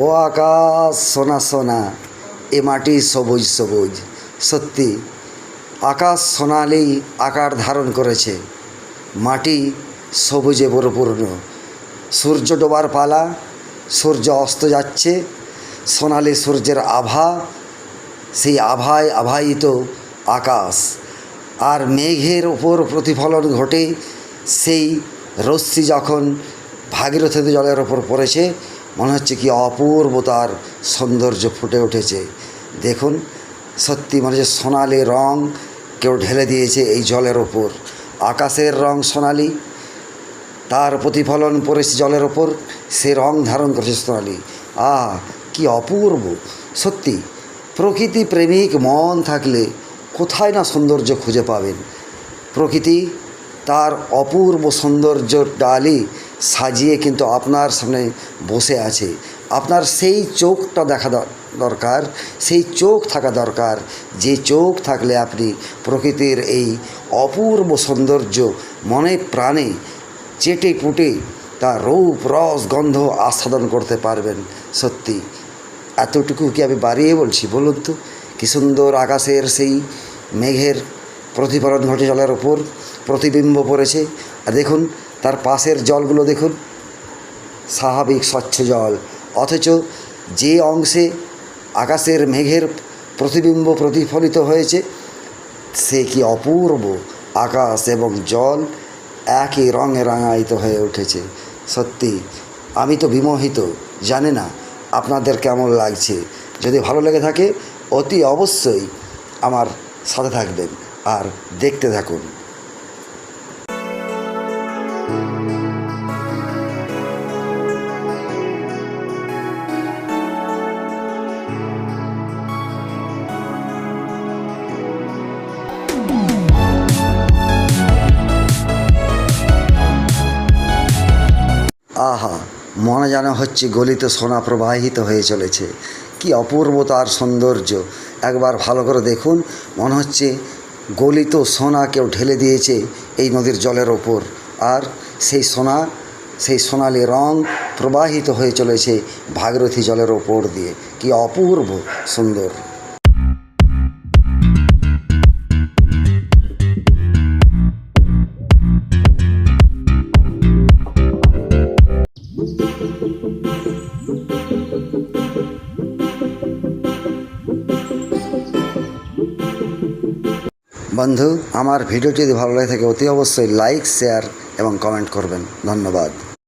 ও আকাশ, সোনা সোনা, এ মাটি সবুজ সবুজ। সত্যি, আকাশ সোনালি আকার ধারণ করেছে। মাটি সবুজে পরিপূর্ণ। সূর্য ডোবার পালা, সূর্য অস্ত যাচ্ছে, সোনালি সূর্যের আভা, সেই আভায় আভায়িত আকাশ। আর মেঘের ওপর প্রতিফলন ঘটে, সেই রশ্মি যখন ভাগীরথী জলের ওপর পড়েছে মনে হচ্ছে কি অপূর্ব তার সৌন্দর্য ফুটে উঠেছে। দেখুন, সত্যি মনে হচ্ছে সোনালি রং কেউ ঢেলে দিয়েছে এই জলের ওপর আকাশের রং সোনালি, তার প্রতিফলন পড়েছে জলের ওপর সে রং ধারণ করেছে সোনালি। আহ, কি অপূর্ব! সত্যি, প্রকৃতি প্রেমিক মন থাকলে কোথায় না সৌন্দর্য খুঁজে পাবেন। প্রকৃতি তার অপূর্ব সৌন্দর্য ডালি সাজিয়ে কিন্তু আপনার সামনে বসে আছে। আপনার সেই চোখটা দেখা দরকার, সেই চোখ থাকা দরকার। যে চোখ থাকলে আপনি প্রকৃতির এই অপূর্ব সৌন্দর্য মনে প্রাণে চেটে পুটে তার রূপ, রস, গন্ধ আস্বাদন করতে পারবেন। সত্যি, এতটুকু কি আমি বাড়িয়ে বলছি বলুন তো? কী সুন্দর আকাশের সেই মেঘের প্রতিফলন ঘটে জলের ওপর প্রতিবিম্ব পড়েছে। আর দেখুন, তার পাশের জলগুলো দেখুন। স্বাভাবিক স্বচ্ছ জল। অথচ যে অংশে আকাশের মেঘের প্রতিবিম্ব প্রতিফলিত হয়েছে, সে কি অপূর্ব আকাশ এবং জল একই রঙে রাঙায়িত হয়ে উঠেছে। সত্যি, আমি তো বিমোহিত, জানি না আপনাদের কেমন লাগছে। যদি ভালো লেগে থাকে, অতি অবশ্যই আমার সাথে থাকবেন। আর দেখতে থাকুন। আহা, মনে যেন হচ্ছে গলিত সোনা প্রবাহিত হয়ে চলেছে। কি অপূর্ব তার সৌন্দর্য। একবার ভালো করে দেখুন, মনে হচ্ছে গলিত সোনা কেউ ঢেলে দিয়েছে এই নদীর জলের ওপর। আর সেই সোনা, সেই সোনালি রং প্রবাহিত হয়ে চলেছে ভাগীরথী জলের ওপর দিয়ে। কি অপূর্ব সুন্দর। বন্ধু, আমার ভিডিওটি যদি ভালো লাগে থাকে, অতি অবশ্যই লাইক শেয়ার এবং কমেন্ট করবেন। ধন্যবাদ।